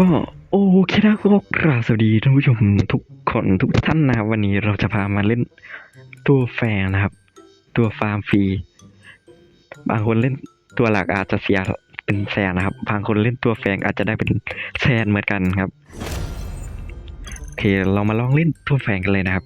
ก็โอเคนะก็กราบสวัสดีท่านผู้ชมทุกคนทุกท่านนะครับวันนี้เราจะพามาเล่นตัวแฟงนะครับ ตัวฟาร์มฟรี บางคนเล่นตัวหลักอาจจะเสียเป็นแสนนะครับ บางคนเล่นตัวแฟงอาจจะได้เป็นแสนเหมือนกันครับโอเคเรามาลองเล่นตัวแฟงกันเลยนะครับ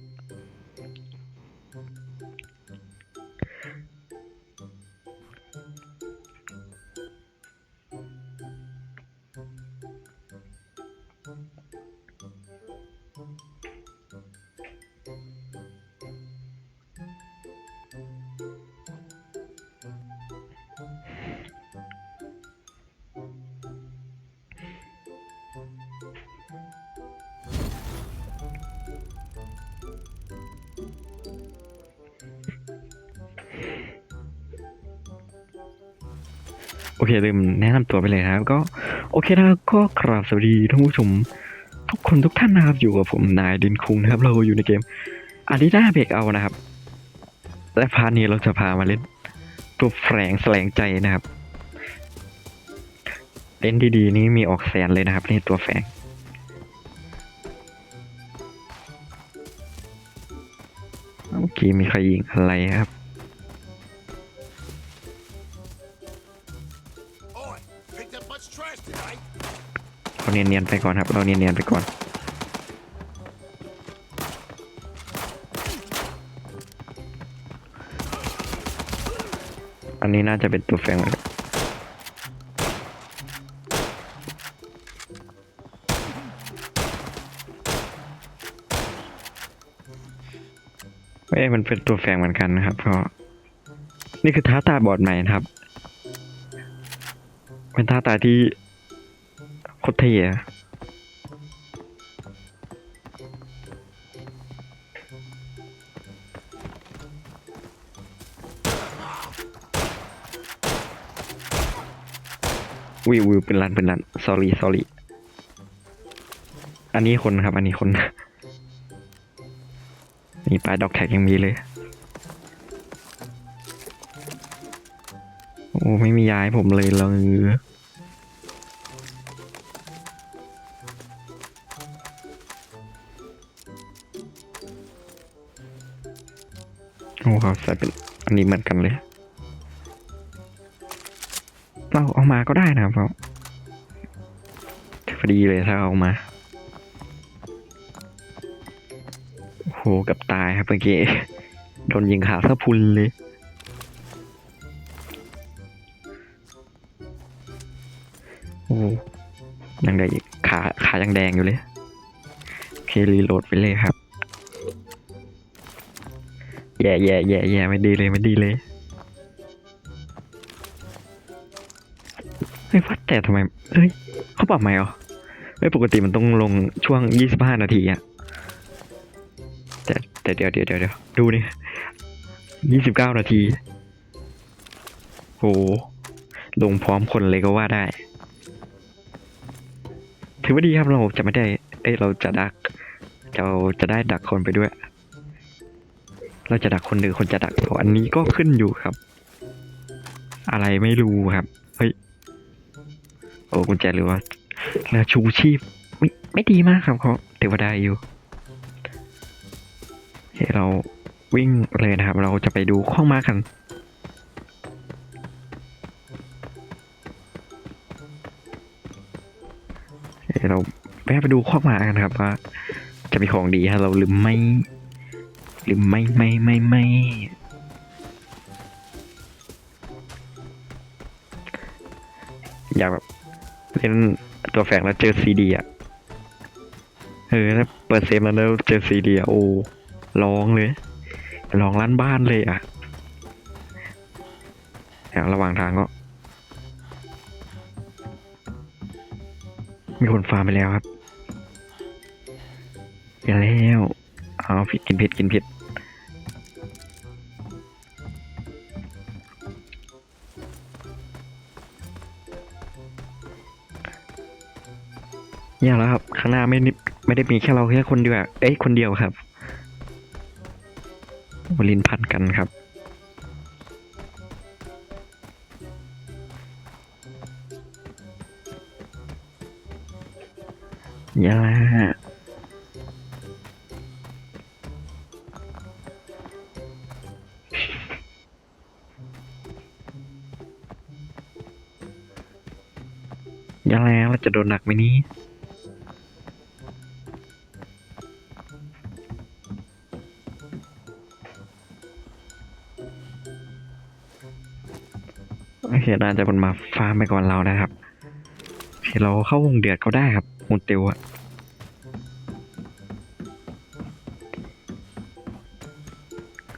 โอเคลืมแนะนำตัวไปเลยนะครับ ก็โอเคนะก็กราบสวัสดีท่านผู้ชม ทุกคนทุกท่านนะครับอยู่กับผมนายดินคุงนะครับ เราอยู่ในเกมอาริน่าเบรกเอานะครับ และพาร์ทนี้เราจะพามาเล่น ตัวแฝงแสลงใจนะครับเล่นดีๆนี้มีออกแสนเลยนะครับนี่ตัวแฝงเมื่อกี้มีใครยิงอะไรครับ เราเนียนๆไปก่อนครับ เราเนียนๆไปก่อน อันนี้น่าจะเป็นตัวแฟงเหมือนกันเอ้ยมันเป็นตัวแฟงเหมือนกันนะครับ เพราะ นี่คือท้าตาบอดใหม่นะครับ เป็นท้าตายที่โคตรเท่อะวิววิวเป็นรันเป็นรัน sorry sorry อันนี้คนครับ อันนี้คน นี่ปลายดอกแท็กยังมีเลย โอ้ ไม่มีย้ายผมเลยเลย โอ้ครับใส่เป็นอันนี้เหมือนกันเลย เราเอามาก็ได้นะครับเพราพอดีเลยถ้าเอามาโหกับตายครับเมื่อกี้โดนยิงขาสะพุนเลยโอ้ยังได้ขาขายังแดงอยู่เลย โอเครีโหลดไปเลยครับ ย่แย่แย่แย่ไม่ดีเลยไม่ดีเลยเฮ้ยวัดแต่ทำไมเฮ้ยเขาปรับใหม่เหรอเฮ้ยปกติมันต้องลงช่วงยี่สิบห้านาทีอะแต่แต่เดี๋ยวเดี๋ยวเดี๋ยวเดี๋ยวดูนี่ยี่สิบเก้านาทีโอ้ลงพร้อมคนเลยก็ว่าได้ ถือว่าดีครับเราจะไม่ได้ เอ้ยเราจะดัก เราจะได้ดักคนไปด้วย เราจะดักคนหรือคนจะดักเราอันนี้ก็ขึ้นอยู่ครับ อะไรไม่รู้ครับเฮ้ยโอ้กุญแจหรือว่าแล้วชูชีพไม่ไม่ดีมากครับเขาถือว่าได้อยู่เฮ้เราวิ่งเลยนะครับ เราจะไปดูข้องมากันเดี๋ยวเราแวะไปดูข้องมากันครับว่าจะมีของดีฮะเราลืมไม่ ลืมไม่ไม่ไม่ไม่อยากแบบเล่นตัวแฝงแล้วเจอซีดีอะเออถ้าเปิดเซฟแล้วแล้วเจอซีดีอะโอ้ร้องเลยร้องลั่นบ้านเลยอะอย่างระหว่างทางก็ มีคนฟาร์มไปแล้วครับไปแล้ว เอาผิดกินผิดกินผิด อย่างแล้วครับ ข้างหน้าไม่ไม่ได้มีแค่เราแค่คนเดียวเอ้ยคนเดียวครับวลินพันกันครับอย่าละอย่าแล้วเราจะโดนหนักไหมนี้ จะมันมาฟาร์มไปก่อนเรานะครับโอเคเราเข้าวงเดือดเขาได้ครับมูตียวอะ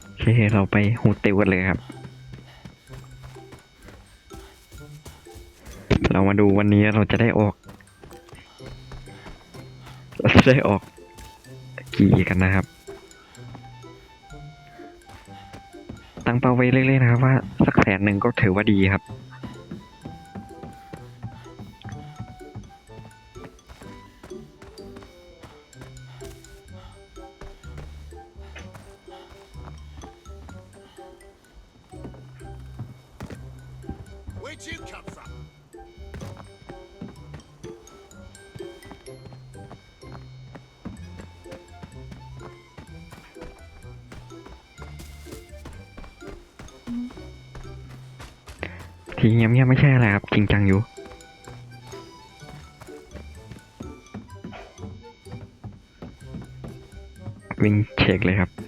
โอเคเราไปฮูเตียวกันเลยครับ เรามาดูวันนี้เราจะได้ออก เราจะได้ออกกี่กันนะครับ ตั้งเป้าไว้เรื่อยๆนะครับว่าสักแสนหนึ่งก็ถือว่าดีครับ Where'd you come from? ทีเงียบๆไม่ใช่อะไรครับ จริงจังอยู่ วิ่งเช็คเลยครับ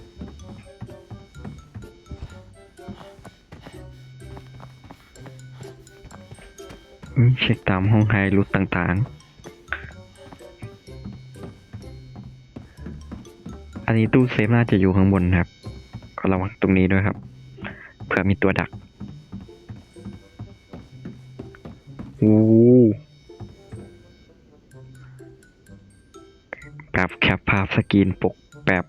ตามห้องไฮรูทต่างๆ อันนี้ตู้เซฟน่าจะอยู่ข้างบนครับ ก็ระวังตรงนี้ด้วยครับ เผื่อมีตัวดักโอ้แบบแคปภาพสกรีนปกแบบ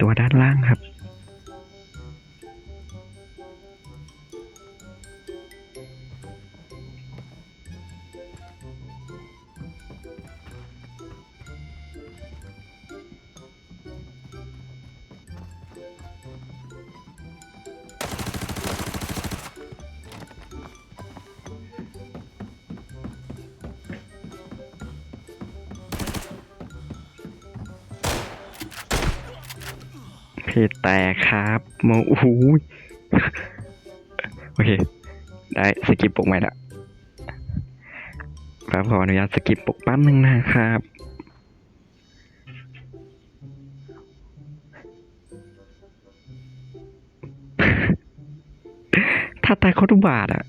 ตัวด้านล่างครับ เพจแตกครับโมโอ้โหยโอเค ได้สกิปปกใหม่ละครับขออนุญาตสกิปปกแป๊บนึงนะครับถ้าตายเขาทุบาทอะ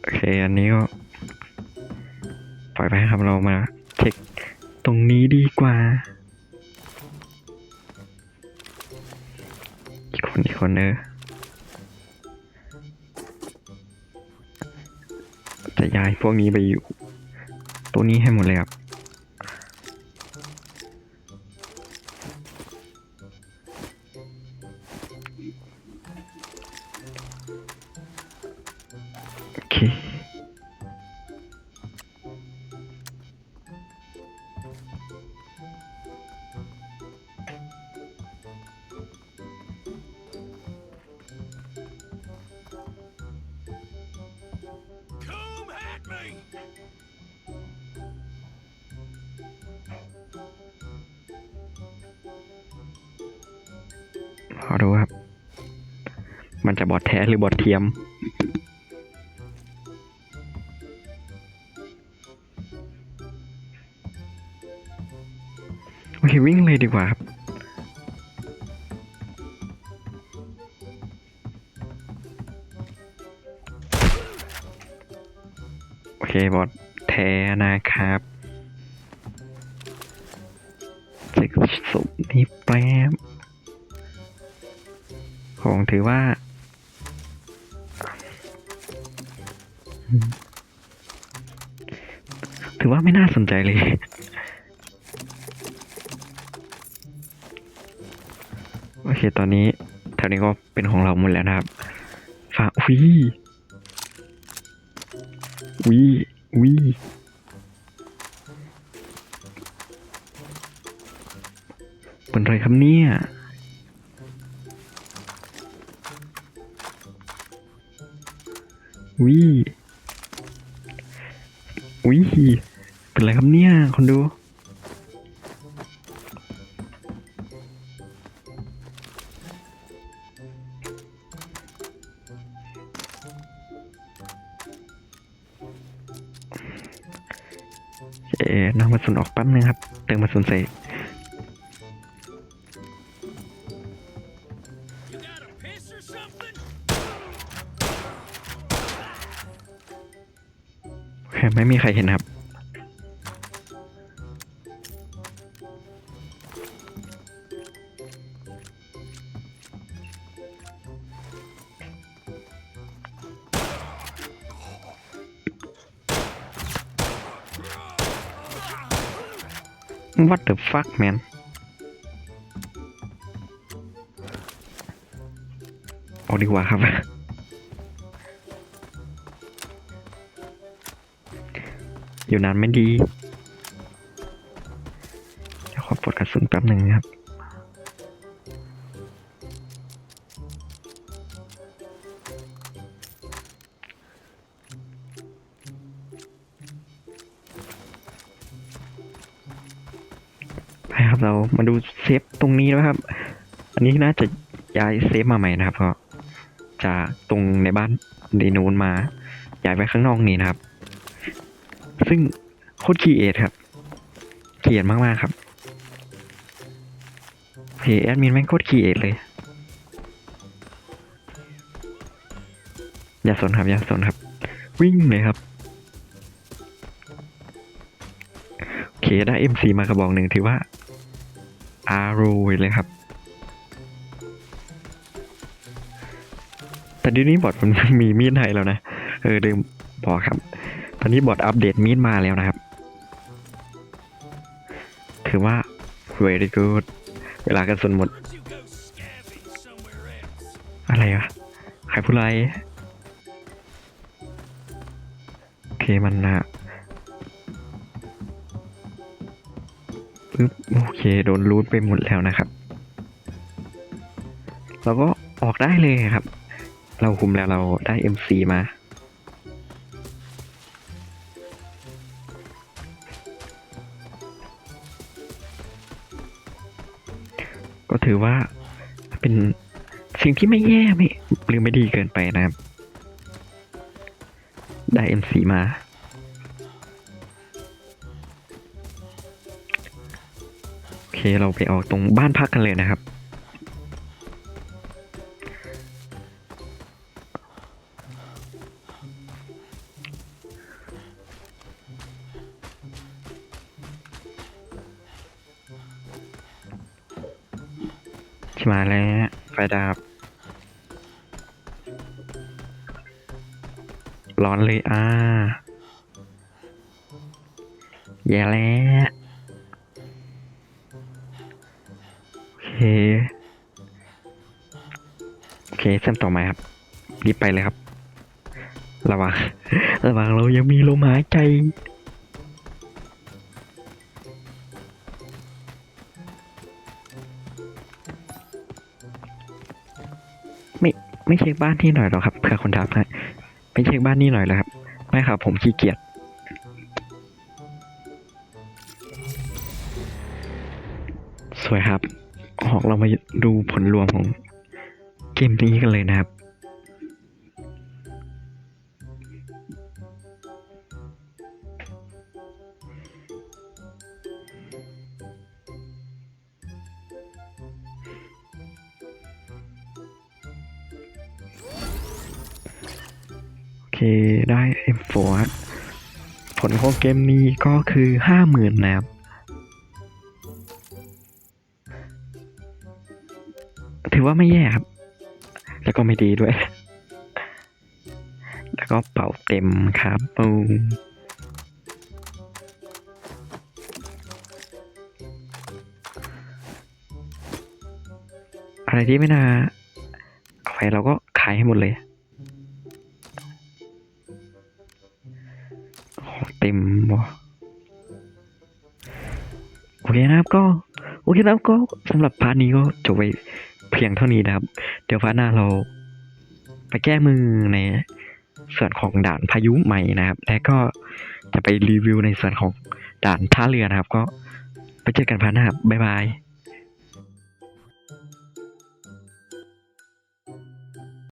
โอเค อันนี้ก็ ปล่อยไปครับเรามา รงนี้ดีกว่า อีกคนอีกคนเออจะย้ายพวกนี้ไปอยู่ ตัวนี้ให้หมดเลยครับ ขอดูครับ มันจะบอดแท้หรือบอดเทียม โอเค วิ่งเลยดีกว่าครับโอเคบอดแท้นะครับ ถือว่า ถือว่าไม่น่าสนใจเลย โอเค ตอนนี้แถวนี้ก็เป็นของเราหมดแล้วนะครับฟ้าวิวิวิเป็นไรครับเนี่ย วิวิเป็นไรครับเนี่ยคนดู เอ๋น้องมาสุนออกแป๊บนึงครับ เติมมาสุนใส่ ไม่มีใครเห็นครับ What the fuck man ออกดีกว่าครับ อยู่นานไม่ดีเดี๋ยวขอปลดกระสุนแป๊บหนึ่งนะครับไปครับเรามาดูเซฟตรงนี้นะครับ อันนี้น่าจะย้ายเซฟมาใหม่นะครับก็จากตรงในบ้านในนู้นมาย้ายไปข้างนอกนี่นะครับ ซึ่งโคตรคีเอทครับเขียนมากๆครับเพจแอดมินแม่งโคตรคีเอทเลย อย่าสนครับ อย่าสนครับ วิ่งเลยครับโอเคได้ MC มากระบอกหนึ่งถือว่าอารูเลยครับ แต่เดี๋ยวนี้บอทมันมีมีดให้แล้วนะ เออลืมบอครับ ตอนนี้บอทอัปเดตมีดมาแล้วนะครับ ถือว่า very good เวลากระสุนหมด อะไรวะใครผู้ไรโอเคมันนะปึ๊บโอเค โดนรูทไปหมดแล้วนะครับ เราก็ออกได้เลยครับ เราคุมแล้วเราได้ MC มา ถือว่าเป็นสิ่งที่ไม่แย่ไม่หรือไม่ดีเกินไปนะครับ ได้ MC มา โอเคเราไปออกตรงบ้านพักกันเลยนะครับ ร้อนเลยอ่าแย่แล้วโอเคโอเคเส้นต่อมาครับรีบไปเลยครับ ระวังระวังเรายังมีลมหายใจไม่ไม่เช็คบ้านที่หน่อยหรอครับเผื่อคนทักให้ ไปเช็คบ้านนี่หน่อยเหรอครับ ไม่ครับ ผมขี้เกียจสวยครับออกเรามาดูผลรวมของเกมนี้กันเลยนะครับ ได้ M4 ครับผลของเกมนี้ก็คือห้าหมื่นนะครับ ถือว่าไม่แย่ครับ แล้วก็ไม่ดีด้วย แล้วก็เป่าเต็มครับปูอะไรที่ไม่น่าเอาไปเราก็ขายให้หมดเลย เต็มวะโอเคนะครับก็โอเคแล้วก็สำหรับพาร์ทนี้ก็จบไปเพียงเท่านี้นะครับ เดี๋ยวพาร์ทหน้าเรา ไปแก้มือในส่วนของด่านพายุใหม่นะครับ และก็จะไปรีวิวในส่วนของด่านท่าเรือนะครับ ก็ไปเจอกันพาร์ทหน้าบ๊ายบาย